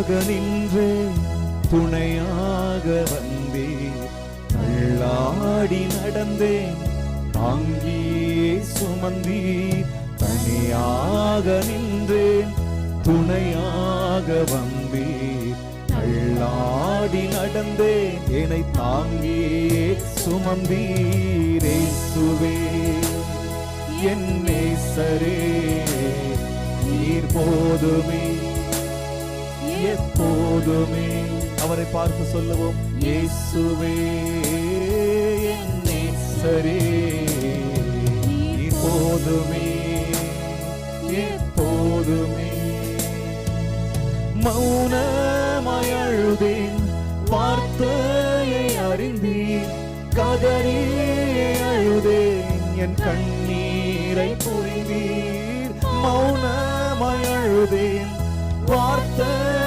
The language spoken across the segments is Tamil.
துணையாக நின்று துணையாக வந்தேன் தள்ளாடி நடந்தேன் தாங்கியே சுமந்தி தனியாக நின்றேன் துணையாக வந்தேன் தள்ளாடி நடந்தேன் என்னை தாங்கியே சுமந்தீரே. சுவே என் நேசரே நீர் போதுமே. எப்போதுமே அவரை பார்த்து சொல்லுவோம் இயேசுவே என் நேசரே போதுமே எப்போதுமே மௌனமாய் அழுதேன் வார்த்தையை அறிந்தேன் கதறி அழுதேன் என் கண்ணீரை புரிந்தீர் மௌனமாய் அழுதேன் வார்த்தையை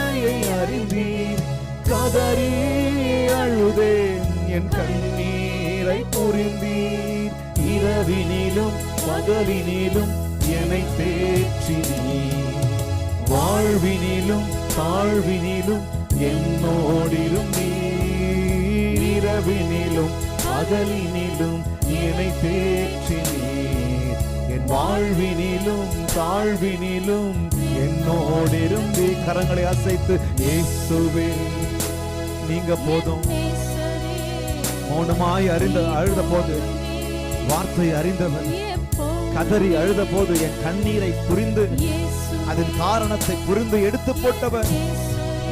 என் கண்ணீரை புரிந்தீர். இரவினிலும் பகலினிலும் என்னை தேற்றினீர். வாழ்வினிலும் தாழ்வினிலும் என்னோடிலும் நீர். இரவினிலும் பகலினிலும் என்னை தேற்றினீர். என் வாழ்வினிலும் தாழ்வினிலும் என்னோடிருந்து கரங்களை அசைத்து இயேசுவே நீங்க போதும். மௌனமாய் அறிந்த அழுத போது வார்த்தை அறிந்தவன் கதறி அழுத போது என் கண்ணீரை புரிந்து அதன் காரணத்தை புரிந்து எடுத்து போட்டவர்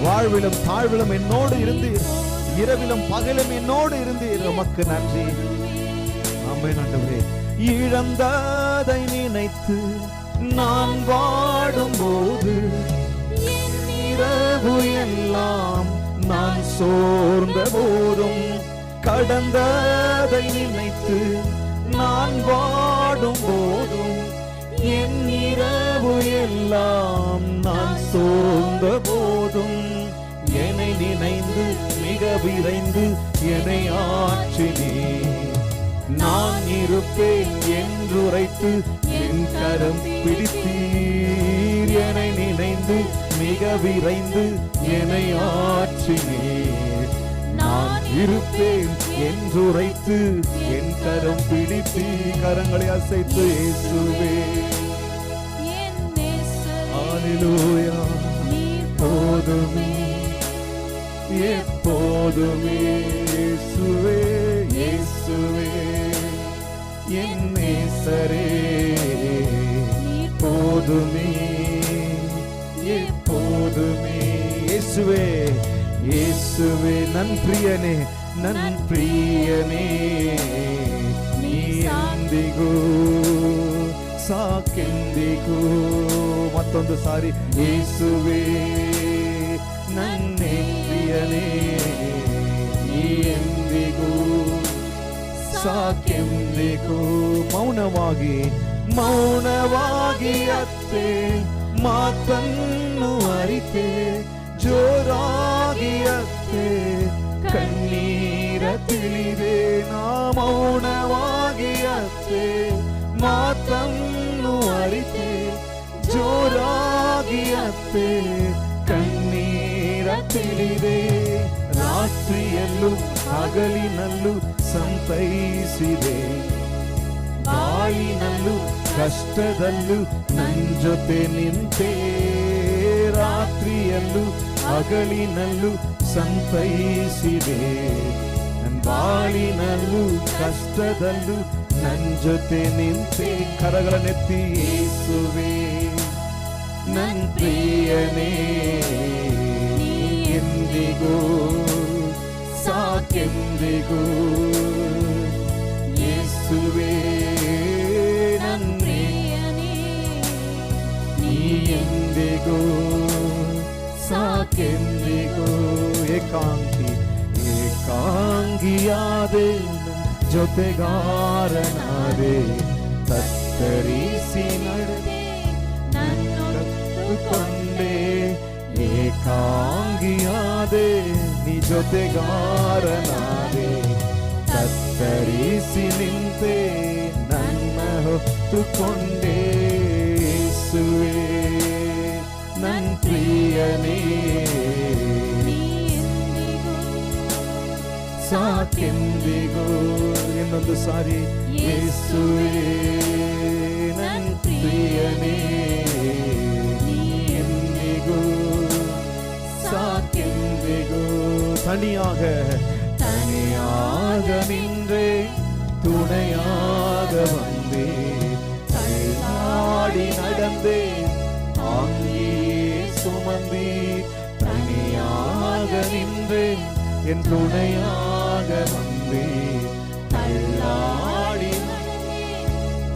வாழ்விலும் தாழ்விலும் என்னோடு இருந்தீர் இரவிலும் பகலும் என்னோடு இருந்தீர். உமக்கு நன்றி. ஆமென் ஆண்டவரே. இழந்ததை நினைத்து நான் வாடும் போது இரவு எல்லாம் நான் சோர்ந்த போதும் கடந்ததை நினைத்து நான் வாடும் போதும் என் இரவு எல்லாம் நான் சோர்ந்த போதும். என்னை நினைந்து மிக விரைந்து என்னை ஆற்றினே. நான் இருப்பேன் என்றுரைத்து என் கரம் பிடித்தீர். என்னை நினைந்து மிக விரைந்து என்னை ஆற்றினே. இருப்பேன் என்றுரைத்து என் கரம் பிடித்து கரங்களை அசைத்து இயேசுவே ஹalleluya போதுமே. எப்போதுமே இயேசுவே இயேசுவே என் நேசரே போதுமே எப்போதுமே இயேசுவே இயேசுவே நன் பிரியனே ನನ್ ಪ್ರಿಯನೇ ನೀ ಎಂದಿಗೂ ಸಾಕೆಂದಿಗೂ ಮತ್ತೊಂದು ಸಾರಿ ಯೇಸುವೆ ನನ್ನೇ ಪ್ರಿಯನೇ ನೀ ಎಂದಿಗೂ ಸಾಕೆಂದಿಗೂ ಮೌನವಾಗಿ ಮೌನವಾಗಿ ಅತ್ತೆ ಮಾತನ್ನು ಅರಿತೆ ಜೋರಾಗಿ ಅತ್ತೆ ಕಣ್ಣೀರ ತಿಳಿದೆ, ನಾ ಮೌನವಾಗಿ ಅತ್ತೆ ಮಾತನ್ನು ಅರಿತೆ ಜೋರಾಗಿ ಅತ್ತೆ ಕಣ್ಣೀರ ತಿಳಿದೆ, ರಾತ್ರಿಯಲ್ಲೂ ಹಗಲಿನಲ್ಲೂ ಸಂತೈಸಿದೆ. ಬಾಳಿನಲ್ಲೂ, ಕಷ್ಟದಲ್ಲೂ ನನ್ನ ಜೊತೆ ನಿಂತೆ. ರಾತ್ರಿಯಲ್ಲೂ ಹಗಲಿನಲ್ಲೂ ಸಂತೈಸಿದೆ. ನನ್ನ ಬಾಳಿನಲ್ಲೂ ಕಷ್ಟದಲ್ಲೂ ನನ್ನ ಜೊತೆ ನಿಂತೆ ಕರಗಳನ್ನೆತ್ತಿ ಏಸುವೆ. ನನ್ನ ಪ್ರಿಯನೇ ಎಂದಿಗೂ ಸಾಕೆಂದಿಗೂ ಏಸುವೆ. ನನ್ನ ಪ್ರಿಯನೇ, ನೀ ಎಂದಿಗೂ ಸಾಕೆಂದಿಗೂ ಏಕಾಂಗಿ ಏಕಾಂಗಿಯಾದೆ ನನ್ ಜೊತೆಗಾರನಾದೆ ತತ್ತರಿಸಿ ನಡೆದೆ ಕತ್ತುಕೊಂಡೆ ಏಕಾಂಗಿಯಾದೆ ನೀ ಜೊತೆಗಾರನಾದೆ ತತ್ತರಿಸಿ ನಿಂತೆ ನನ್ನ ಹೊತ್ತುಕೊಂಡೆ சாத்தியமே ಸಾತ್ಯಂದಿಗೂ ಇನ್ನೊಂದು ಸಾರಿ ಯೇಸುವೇ ನನ್ ಪ್ರಿಯನೇ ಎಂದಿಗೂ ಸಾತ್ಯಂದಿಗೂ தனியாக. தனியாக நின்றே துணையாக வந்தே. நடந்தேன் தனியாக என் துணையாக வந்தே தள்ளாடி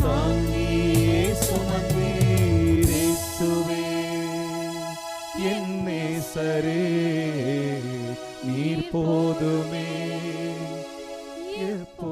தாங்கியே சுமந்தீரேசுவே என் நீர் போதுமே. எப்போதுமே